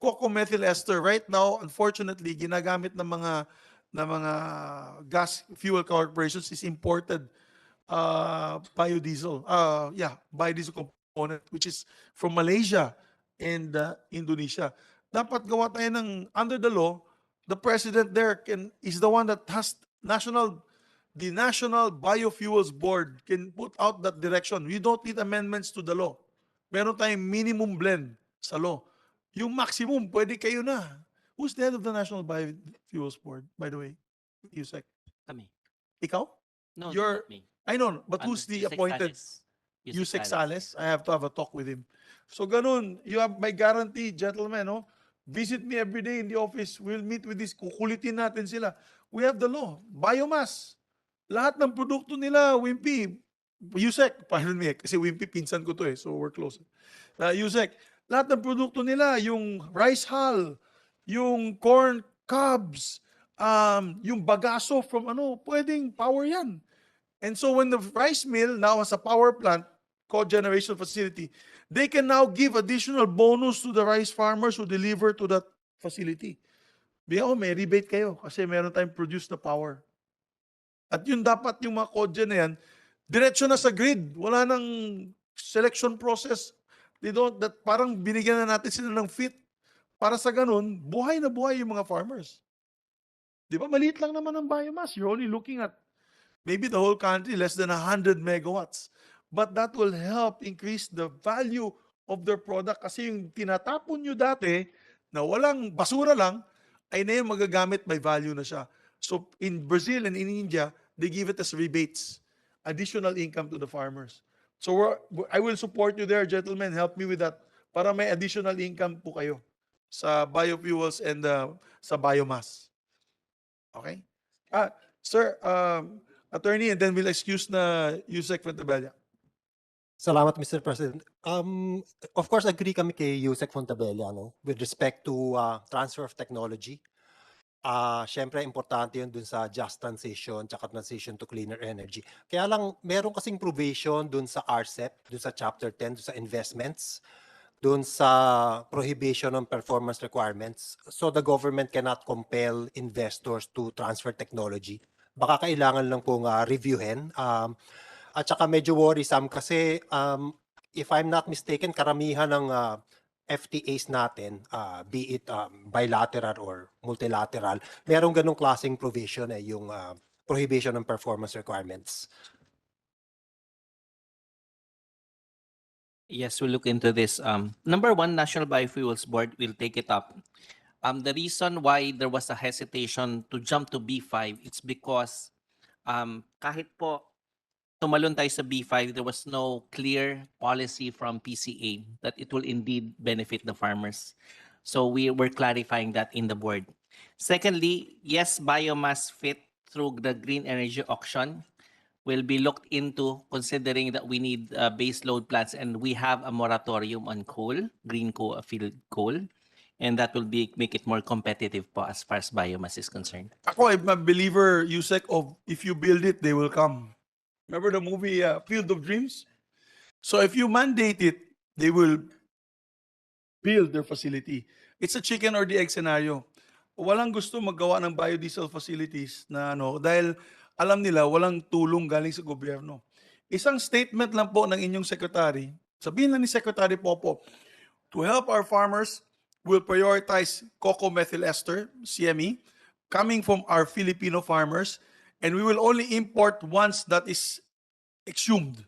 cocomethyl ester right now unfortunately ginagamit ng mga ng mga gas fuel corporations is imported uh, biodiesel. Uh, yeah, biodiesel component which is from Malaysia and uh, Indonesia. Dapat gawa tayo ng under the law, the president there can is the one that has national the National Biofuels Board can put out that direction. We don't need amendments to the law. Meron tayong minimum blend sa law. Yung maximum, pwede kayo na. Who's the head of the National Biofuels Board, by the way? Yusek. Kami. Ikaw? No, You're- not me. I know, but who's Ano, the Yusek appointed? Sales. Yusek Sales. I have to have a talk with him. So ganun, you have my guarantee, gentlemen, no? Visit me every day in the office. We'll meet with this. Kukulitin natin sila. We have the law. Biomass. Lahat ng produkto nila, Wimpy, Yusek, pardon me, kasi Wimpy, pinsan ko to eh, so we're close. Uh, Yusek, lahat ng produkto nila, yung rice hull, yung corn cobs, um, yung bagaso from ano, pwedeng power yan. And so when the rice mill now has a power plant, cogeneration facility, they can now give additional bonus to the rice farmers who deliver to that facility. Biya, oh, may rebate kayo kasi meron tayong produce na power. At yun dapat yung mga cogen na yan, diretso na sa grid. Wala nang selection process. They don't, that parang binigyan na natin sila ng fit. Para sa ganun, buhay na buhay yung mga farmers. Di ba? Maliit lang naman ang biomass. You're only looking at maybe the whole country less than 100 megawatts. But that will help increase the value of their product kasi yung tinatapon nyo dati na walang basura lang, ay na yun magagamit by value na siya. So in Brazil and in India, they give it as rebates, additional income to the farmers. So I will support you there, gentlemen. Help me with that para may additional income po kayo sa biofuels and uh, sa biomass. Okay? Ah, sir, um, attorney, and then we'll excuse na Yusek Fontabella. Salamat, Mr. President. Um, of course, agree kami kay Yusek Fontabella no, with respect to uh, transfer of technology. Ah, syempre importante 'yun dun sa just transition tsaka transition to cleaner energy. Kaya lang meron kasing provision dun sa RCEP, dun sa chapter 10, dun sa investments, dun sa prohibition on performance requirements. So the government cannot compel investors to transfer technology. Baka kailangan lang pong ah, reviewin. Um, at saka medyo worrisome kasi um, if I'm not mistaken, karamihan ng uh, FTAs natin, uh, be it um, bilateral or multilateral, merong ganong klaseng provision eh, yung uh, prohibition ng performance requirements. Yes, we'll look into this. Um, number one, National Biofuels Board will take it up. Um, the reason why there was a hesitation to jump to B5, it's because um, kahit po tumalon tayo sa B5, there was no clear policy from PCA that it will indeed benefit the farmers. So we were clarifying that in the board. Secondly, yes, biomass fit through the green energy auction will be looked into considering that we need uh, base load plants and we have a moratorium on coal, green coal, field coal, and that will be make it more competitive po as far as biomass is concerned. Ako, I'm a believer, Yusek, of if you build it, they will come. Remember the movie uh, Field of Dreams? So if you mandate it, they will build their facility. It's a chicken or the egg scenario. Walang gusto magawa ng biodiesel facilities na ano, dahil alam nila walang tulong galing sa gobyerno. Isang statement lang po ng inyong secretary, sabihin lang ni Secretary Popo, to help our farmers, we'll prioritize cocoa methyl ester, CME, coming from our Filipino farmers, and we will only import once that is exhumed.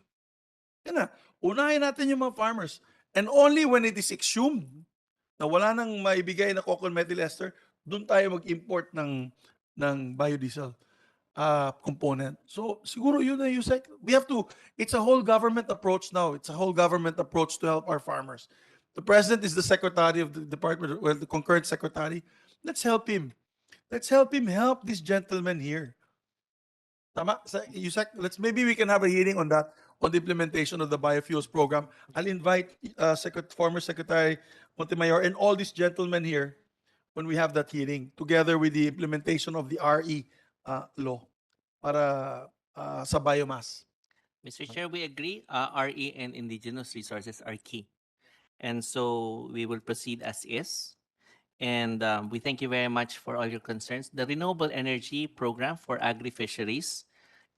Yan na. Unahin natin yung mga farmers. And only when it is exhumed, na wala nang maibigay na cocoa methyl ester, doon tayo mag-import ng, ng biodiesel uh, component. So, siguro yun na Yusek. We have to, it's a whole government approach now. It's a whole government approach to help our farmers. The president is the secretary of the department, well, the concurrent secretary. Let's help him. Let's help him help this gentleman here. Tama? Let's, maybe we can have a hearing on that, on the implementation of the biofuels program. I'll invite uh, Secret, former Secretary Montemayor and all these gentlemen here when we have that hearing, together with the implementation of the RE uh, law para uh, sa biomass. Mr. Chair, we agree. Uh, RE and indigenous resources are key. And so we will proceed as is. And um, we thank you very much for all your concerns. The Renewable Energy Program for Agri-Fisheries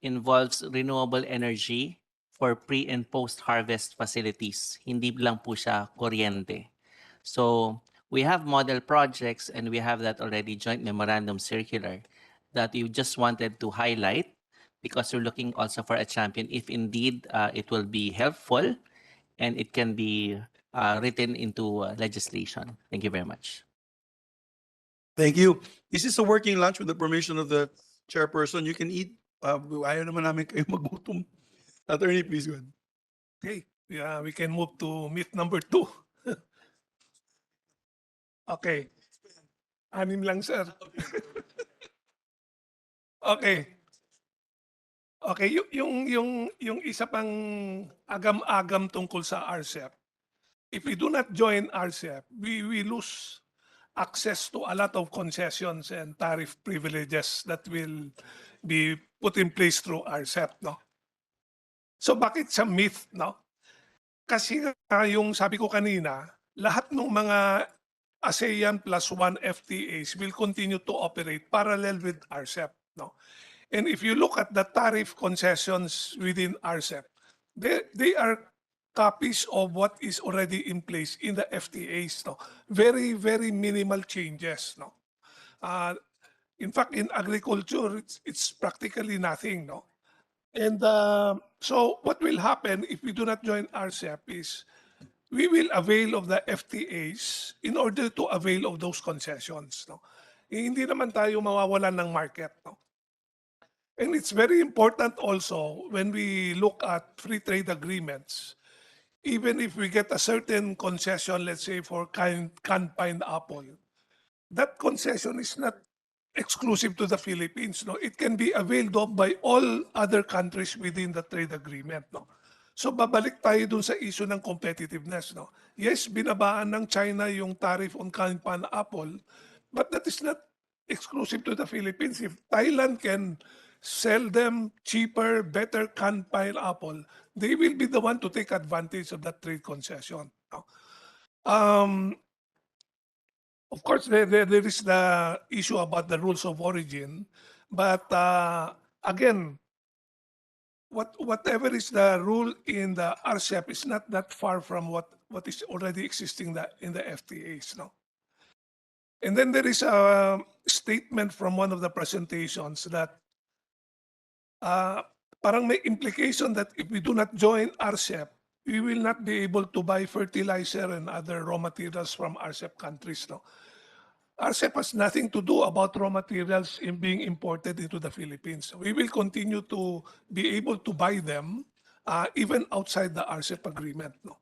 involves renewable energy for pre and post-harvest facilities. Hindi lang po siya kuryente. So we have model projects and we have that already joint memorandum circular that you just wanted to highlight because we're looking also for a champion if indeed uh, it will be helpful and it can be uh, written into uh, legislation. Thank you very much. Thank you. This is a working lunch with the permission of the chairperson. You can eat. Uh, ayaw naman namin kayo magutom. Attorney, please go ahead. Okay, yeah, we can move to myth number two. okay. Anim lang, sir. okay. Okay, yung, yung, yung, yung isa pang agam-agam tungkol sa RCEP. If we do not join RCEP, we, we lose access to a lot of concessions and tariff privileges that will be put in place through RCEP, no? So bakit sa myth, no? Kasi nga yung sabi ko kanina, lahat ng mga ASEAN plus one FTAs will continue to operate parallel with RCEP, no? And if you look at the tariff concessions within RCEP, they, they are copies of what is already in place in the FTAs, no? Very, very minimal changes, no? Uh, in fact, in agriculture, it's, it's practically nothing, no? And uh, so what will happen if we do not join RCEP is we will avail of the FTAs in order to avail of those concessions. No? Eh, Hindi naman tayo mawawalan ng market. No? And it's very important also when we look at free trade agreements, even if we get a certain concession, let's say for canned, canned pineapple, that concession is not exclusive to the Philippines. No, it can be availed of by all other countries within the trade agreement. No, so babalik tayo dun sa issue ng competitiveness. No, yes, binabaan ng China yung tariff on canned pineapple, but that is not exclusive to the Philippines. If Thailand can sell them cheaper, better canned pineapple, they will be the one to take advantage of that trade concession. Um, of course, there, there, there is the issue about the rules of origin, but uh, again, what whatever is the rule in the RCEP is not that far from what what is already existing that in the FTAs, no. And then there is a statement from one of the presentations that uh, parang may implication that if we do not join RCEP, we will not be able to buy fertilizer and other raw materials from RCEP countries. No? RCEP has nothing to do about raw materials in being imported into the Philippines. We will continue to be able to buy them uh, even outside the RCEP agreement. No?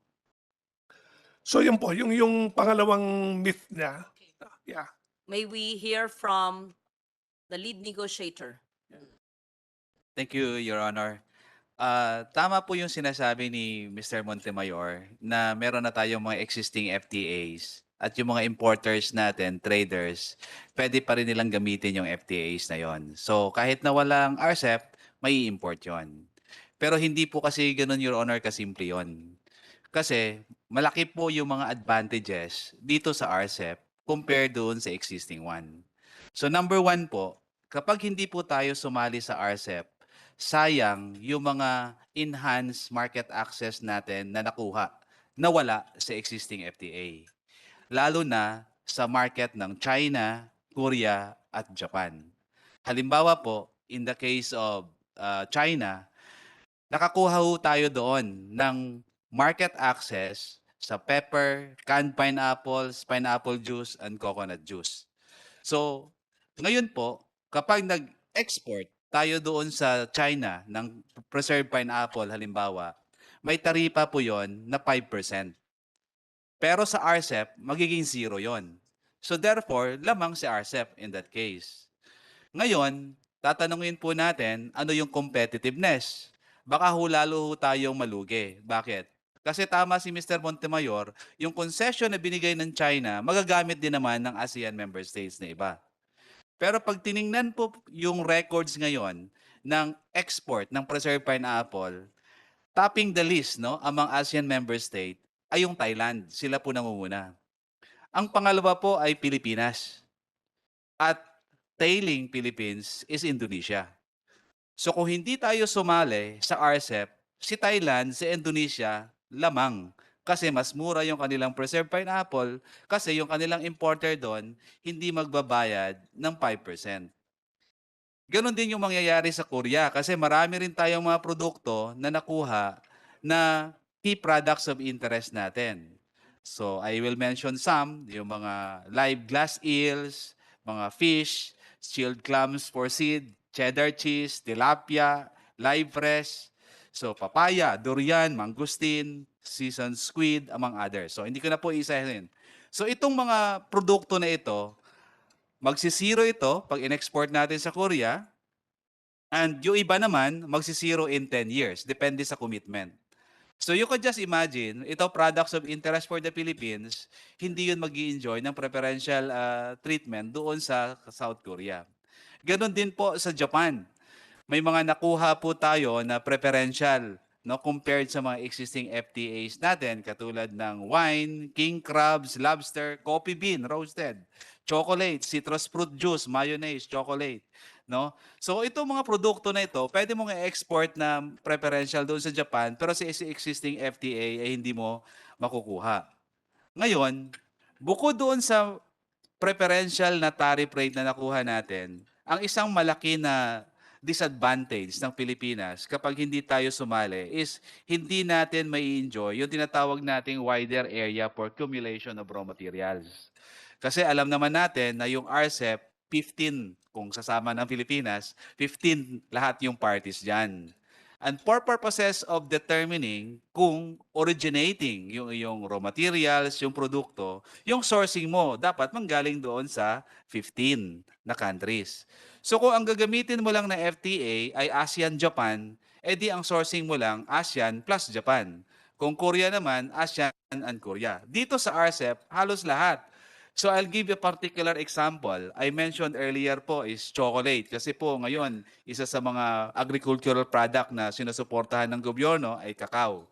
So yun po, yung, yung pangalawang myth niya. Yeah. May we hear from the lead negotiator? Thank you, Your Honor. Ah, tama po yung sinasabi ni Mr. Montemayor na meron na tayong mga existing FTAs at yung mga importers natin, traders, pwede pa rin nilang gamitin yung FTAs na yon. So kahit na walang RCEP, may import yon. Pero hindi po kasi ganun, Your Honor, kasimple yon. Kasi malaki po yung mga advantages dito sa RCEP compared doon sa existing one. So number one po, kapag hindi po tayo sumali sa RCEP, sayang yung mga enhanced market access natin na nakuha na wala sa existing FTA. Lalo na sa market ng China, Korea, at Japan. Halimbawa po, in the case of uh, China, nakakuha ho tayo doon ng market access sa pepper, canned pineapples, pineapple juice, and coconut juice. So, ngayon po, kapag nag-export tayo doon sa China ng preserved pineapple halimbawa, may taripa po yon na 5%. Pero sa RCEP, magiging zero yon. So therefore, lamang si RCEP in that case. Ngayon, tatanungin po natin ano yung competitiveness. Baka ho lalo ho tayong malugi. Bakit? Kasi tama si Mr. Montemayor, yung concession na binigay ng China, magagamit din naman ng ASEAN member states na iba. Pero pag tiningnan po yung records ngayon ng export ng preserved pineapple, topping the list no among ASEAN member state ay yung Thailand. Sila po nangunguna. Ang pangalawa po ay Pilipinas. At tailing Philippines is Indonesia. So kung hindi tayo sumali sa RCEP, si Thailand, si Indonesia, lamang. Kasi mas mura yung kanilang preserved pineapple kasi yung kanilang importer doon hindi magbabayad ng 5%. Ganon din yung mangyayari sa Korea kasi marami rin tayong mga produkto na nakuha na key products of interest natin. So I will mention some, yung mga live glass eels, mga fish, chilled clams for seed, cheddar cheese, tilapia, live fresh, so papaya, durian, mangustin, seasoned squid, among others. So hindi ko na po isahin. So itong mga produkto na ito, magsisiro ito pag in-export natin sa Korea, and yung iba naman, magsisiro in 10 years, depende sa commitment. So you could just imagine, ito products of interest for the Philippines, hindi yun mag enjoy ng preferential uh, treatment doon sa South Korea. Ganon din po sa Japan. May mga nakuha po tayo na preferential no compared sa mga existing FTAs natin katulad ng wine, king crabs, lobster, coffee bean roasted, chocolate, citrus fruit juice, mayonnaise, chocolate, no? So itong mga produkto na ito, pwede mong i-export na preferential doon sa Japan pero sa existing FTA ay hindi mo makukuha. Ngayon, bukod doon sa preferential na tariff rate na nakuha natin, ang isang malaki na disadvantage ng Pilipinas kapag hindi tayo sumali is hindi natin may enjoy yung tinatawag nating wider area for accumulation of raw materials. Kasi alam naman natin na yung RCEP, 15 kung sasama ng Pilipinas, 15 lahat yung parties dyan. And for purposes of determining kung originating yung yung raw materials, yung produkto, yung sourcing mo dapat manggaling doon sa 15 na countries. So kung ang gagamitin mo lang na FTA ay ASEAN-Japan, edi ang sourcing mo lang ASEAN plus Japan. Kung Korea naman, ASEAN and Korea. Dito sa RCEP, halos lahat. So I'll give a particular example. I mentioned earlier po is chocolate. Kasi po ngayon, isa sa mga agricultural product na sinusuportahan ng gobyerno ay kakao.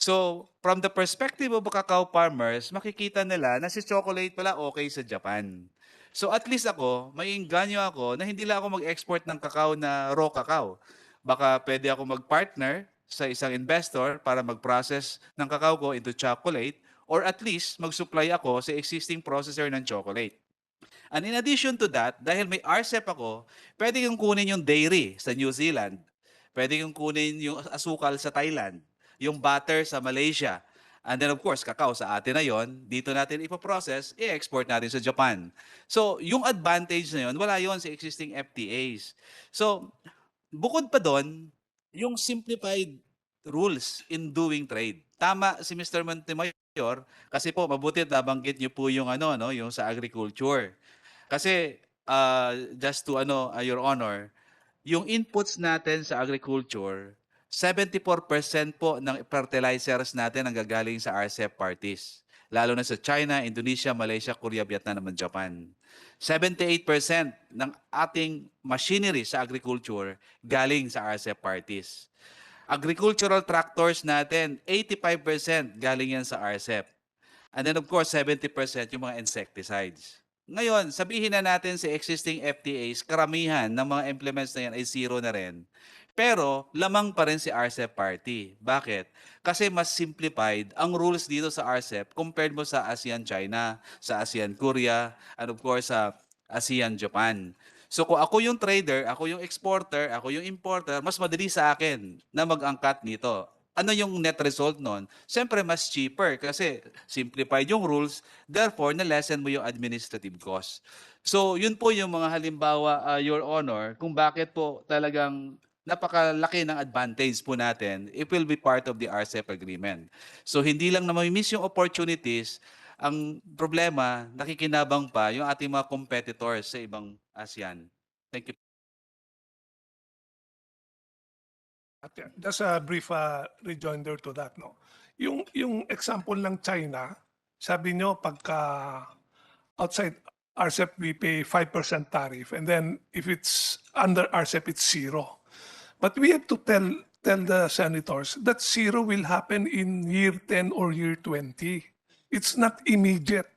So, from the perspective of cacao farmers, makikita nila na si chocolate pala okay sa Japan. So at least ako, may inganyo ako na hindi lang ako mag-export ng kakao na raw kakao. Baka pwede ako mag-partner sa isang investor para mag-process ng kakao ko into chocolate or at least mag-supply ako sa existing processor ng chocolate. And in addition to that, dahil may RCEP ako, pwede kong kunin yung dairy sa New Zealand. Pwede kong kunin yung asukal sa Thailand, yung butter sa Malaysia. And then of course, kakao sa atin na yon, dito natin ipoprocess, i-export natin sa Japan. So, yung advantage na yon, wala yon sa existing FTAs. So, bukod pa doon, yung simplified rules in doing trade. Tama si Mr. Montemayor kasi po mabuti nabanggit niyo po yung ano no, yung sa agriculture. Kasi uh, just to ano uh, your honor, yung inputs natin sa agriculture 74% po ng fertilizers natin ang gagaling sa RCEP parties. Lalo na sa China, Indonesia, Malaysia, Korea, Vietnam, at Japan. 78% ng ating machinery sa agriculture galing sa RCEP parties. Agricultural tractors natin, 85% galing yan sa RCEP. And then of course, 70% yung mga insecticides. Ngayon, sabihin na natin sa existing FTAs, karamihan ng mga implements na yan ay zero na rin. Pero lamang pa rin si RCEP party. Bakit? Kasi mas simplified ang rules dito sa RCEP compared mo sa ASEAN China, sa ASEAN Korea, and of course sa ASEAN Japan. So kung ako yung trader, ako yung exporter, ako yung importer, mas madali sa akin na mag-angkat nito. Ano yung net result nun? Siyempre, mas cheaper kasi simplified yung rules, therefore, na-lessen mo yung administrative cost. So, yun po yung mga halimbawa, uh, Your Honor, kung bakit po talagang napakalaki ng advantage po natin, it will be part of the RCEP agreement. So hindi lang na miss yung opportunities, ang problema, nakikinabang pa yung ating mga competitors sa ibang ASEAN. Thank you. Just a brief uh, rejoinder to that. No? Yung, yung example ng China, sabi nyo pagka outside RCEP we pay 5% tariff and then if it's under RCEP it's zero. But we have to tell tell the senators that zero will happen in year 10 or year 20. It's not immediate.